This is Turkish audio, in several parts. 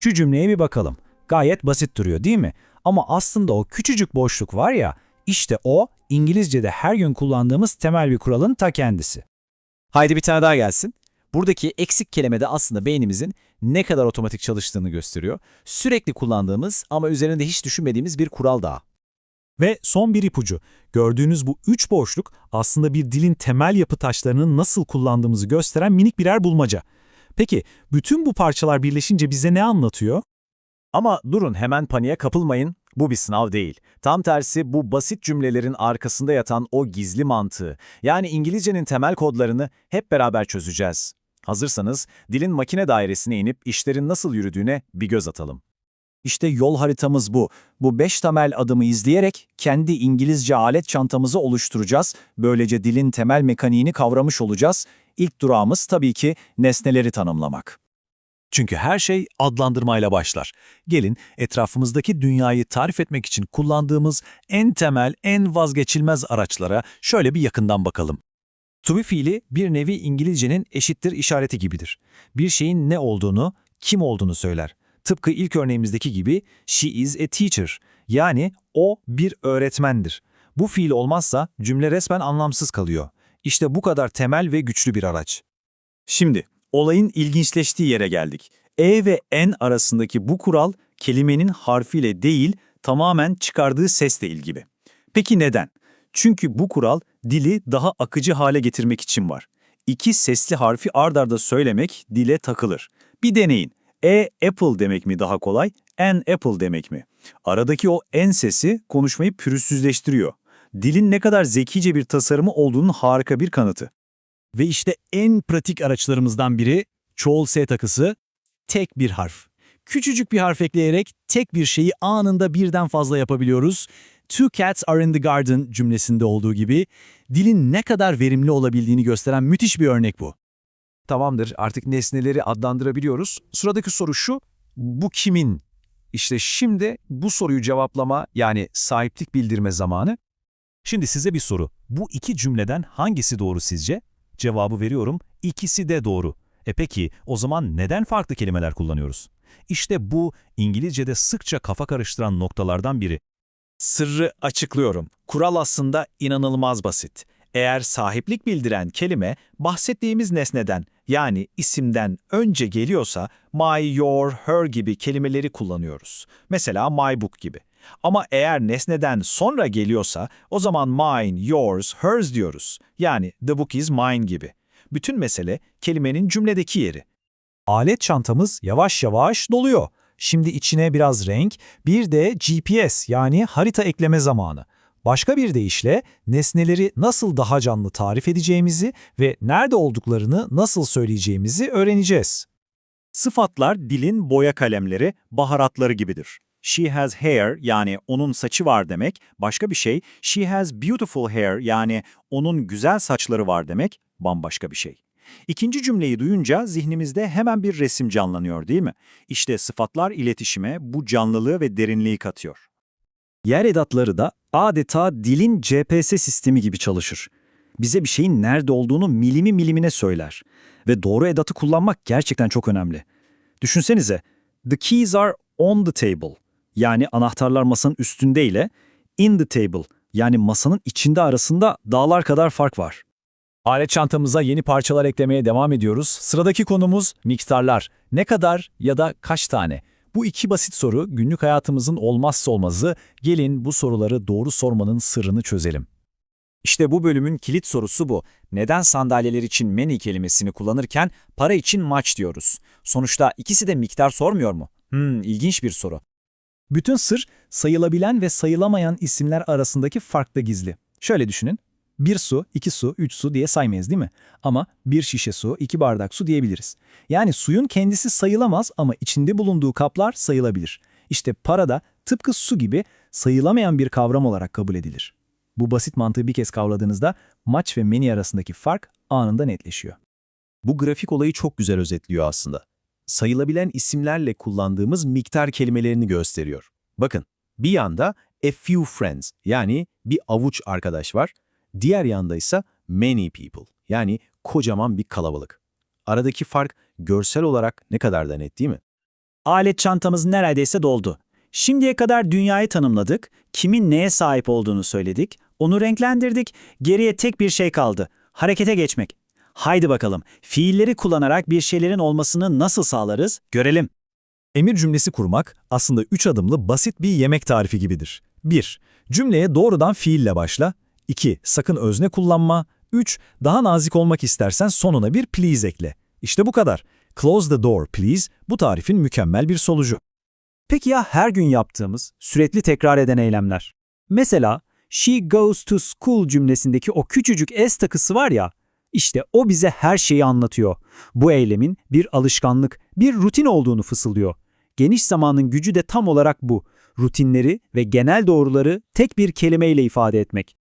Şu cümleye bir bakalım. Gayet basit duruyor değil mi? Ama aslında o küçücük boşluk var ya, işte o İngilizce'de her gün kullandığımız temel bir kuralın ta kendisi. Haydi bir tane daha gelsin. Buradaki eksik kelime de aslında beynimizin ne kadar otomatik çalıştığını gösteriyor. Sürekli kullandığımız ama üzerinde hiç düşünmediğimiz bir kural daha. Ve son bir ipucu. Gördüğünüz bu üç boşluk aslında bir dilin temel yapı taşlarını nasıl kullandığımızı gösteren minik birer bulmaca. Peki bütün bu parçalar birleşince bize ne anlatıyor? Ama durun hemen paniğe kapılmayın. Bu bir sınav değil. Tam tersi bu basit cümlelerin arkasında yatan o gizli mantığı, yani İngilizcenin temel kodlarını hep beraber çözeceğiz. Hazırsanız dilin makine dairesine inip işlerin nasıl yürüdüğüne bir göz atalım. İşte yol haritamız bu. Bu beş temel adımı izleyerek kendi İngilizce alet çantamızı oluşturacağız. Böylece dilin temel mekaniğini kavramış olacağız. İlk durağımız tabii ki nesneleri tanımlamak. Çünkü her şey adlandırmayla başlar. Gelin etrafımızdaki dünyayı tarif etmek için kullandığımız en temel, en vazgeçilmez araçlara şöyle bir yakından bakalım. To be fiili bir nevi İngilizcenin eşittir işareti gibidir. Bir şeyin ne olduğunu, kim olduğunu söyler. Tıpkı ilk örneğimizdeki gibi she is a teacher yani o bir öğretmendir. Bu fiil olmazsa cümle resmen anlamsız kalıyor. İşte bu kadar temel ve güçlü bir araç. Şimdi olayın ilginçleştiği yere geldik. E ve N arasındaki bu kural kelimenin harfiyle değil tamamen çıkardığı sesle ilgili. Peki neden? Çünkü bu kural dili daha akıcı hale getirmek için var. İki sesli harfi ard arda söylemek dile takılır. Bir deneyin. E apple demek mi daha kolay, an apple demek mi? Aradaki o n sesi konuşmayı pürüzsüzleştiriyor. Dilin ne kadar zekice bir tasarımı olduğunun harika bir kanıtı. Ve işte en pratik araçlarımızdan biri çoğul S takısı, tek bir harf. Küçücük bir harf ekleyerek tek bir şeyi anında birden fazla yapabiliyoruz. Two cats are in the garden cümlesinde olduğu gibi dilin ne kadar verimli olabildiğini gösteren müthiş bir örnek bu. Tamamdır, artık nesneleri adlandırabiliyoruz. Sıradaki soru şu, bu kimin? İşte şimdi bu soruyu cevaplama yani sahiplik bildirme zamanı. Şimdi size bir soru. Bu iki cümleden hangisi doğru sizce? Cevabı veriyorum, ikisi de doğru. E peki, o zaman neden farklı kelimeler kullanıyoruz? İşte bu İngilizce'de sıkça kafa karıştıran noktalardan biri. Sırrı açıklıyorum. Kural aslında inanılmaz basit. Eğer sahiplik bildiren kelime bahsettiğimiz nesneden yani isimden önce geliyorsa my, your, her gibi kelimeleri kullanıyoruz. Mesela my book gibi. Ama eğer nesneden sonra geliyorsa o zaman mine, yours, hers diyoruz. Yani the book is mine gibi. Bütün mesele kelimenin cümledeki yeri. Alet çantamız yavaş yavaş doluyor. Şimdi içine biraz renk, bir de GPS yani harita ekleme zamanı. Başka bir deyişle nesneleri nasıl daha canlı tarif edeceğimizi ve nerede olduklarını nasıl söyleyeceğimizi öğreneceğiz. Sıfatlar dilin boya kalemleri, baharatları gibidir. She has hair yani onun saçı var demek başka bir şey. She has beautiful hair yani onun güzel saçları var demek bambaşka bir şey. İkinci cümleyi duyunca zihnimizde hemen bir resim canlanıyor değil mi? İşte sıfatlar iletişime bu canlılığı ve derinliği katıyor. Yer edatları da adeta dilin GPS sistemi gibi çalışır. Bize bir şeyin nerede olduğunu milimi milimine söyler. Ve doğru edatı kullanmak gerçekten çok önemli. Düşünsenize, the keys are on the table. Yani anahtarlar masanın üstünde ile in the table yani masanın içinde arasında dağlar kadar fark var. Alet çantamıza yeni parçalar eklemeye devam ediyoruz. Sıradaki konumuz miktarlar. Ne kadar ya da kaç tane? Bu iki basit soru günlük hayatımızın olmazsa olmazı. Gelin bu soruları doğru sormanın sırrını çözelim. İşte bu bölümün kilit sorusu bu. Neden sandalyeler için many kelimesini kullanırken para için much diyoruz? Sonuçta ikisi de miktar sormuyor mu? Hmm, ilginç bir soru. Bütün sır sayılabilen ve sayılamayan isimler arasındaki farkta gizli. Şöyle düşünün. Bir su, iki su, üç su diye saymayız değil mi? Ama bir şişe su, iki bardak su diyebiliriz. Yani suyun kendisi sayılamaz ama içinde bulunduğu kaplar sayılabilir. İşte para da tıpkı su gibi sayılamayan bir kavram olarak kabul edilir. Bu basit mantığı bir kez kavradığınızda maç ve meni arasındaki fark anında netleşiyor. Bu grafik olayı çok güzel özetliyor aslında. Sayılabilen isimlerle kullandığımız miktar kelimelerini gösteriyor. Bakın, bir yanda a few friends yani bir avuç arkadaş var. Diğer yanda ise many people yani kocaman bir kalabalık. Aradaki fark görsel olarak ne kadar da net değil mi? Alet çantamız neredeyse doldu. Şimdiye kadar dünyayı tanımladık, kimin neye sahip olduğunu söyledik, onu renklendirdik, geriye tek bir şey kaldı. Harekete geçmek. Haydi bakalım, fiilleri kullanarak bir şeylerin olmasını nasıl sağlarız? Görelim. Emir cümlesi kurmak aslında üç adımlı basit bir yemek tarifi gibidir. 1. Cümleye doğrudan fiille başla. 2. Sakın özne kullanma. 3. Daha nazik olmak istersen sonuna bir please ekle. İşte bu kadar. Close the door please bu tarifin mükemmel bir solucu. Peki ya her gün yaptığımız, sürekli tekrar eden eylemler? Mesela, she goes to school cümlesindeki o küçücük s takısı var ya, işte o bize her şeyi anlatıyor. Bu eylemin bir alışkanlık, bir rutin olduğunu fısıldıyor. Geniş zamanın gücü de tam olarak bu. Rutinleri ve genel doğruları tek bir kelimeyle ifade etmek.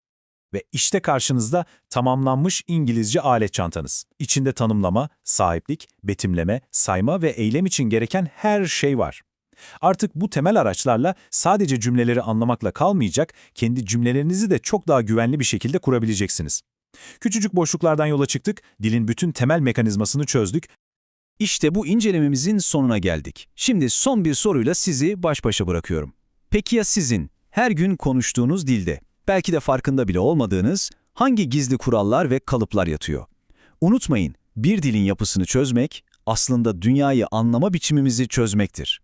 Ve işte karşınızda tamamlanmış İngilizce alet çantanız. İçinde tanımlama, sahiplik, betimleme, sayma ve eylem için gereken her şey var. Artık bu temel araçlarla sadece cümleleri anlamakla kalmayacak, kendi cümlelerinizi de çok daha güvenli bir şekilde kurabileceksiniz. Küçücük boşluklardan yola çıktık, dilin bütün temel mekanizmasını çözdük. İşte bu incelememizin sonuna geldik. Şimdi son bir soruyla sizi baş başa bırakıyorum. Peki ya sizin her gün konuştuğunuz dilde, belki de farkında bile olmadığınız hangi gizli kurallar ve kalıplar yatıyor? Unutmayın, bir dilin yapısını çözmek aslında dünyayı anlama biçimimizi çözmektir.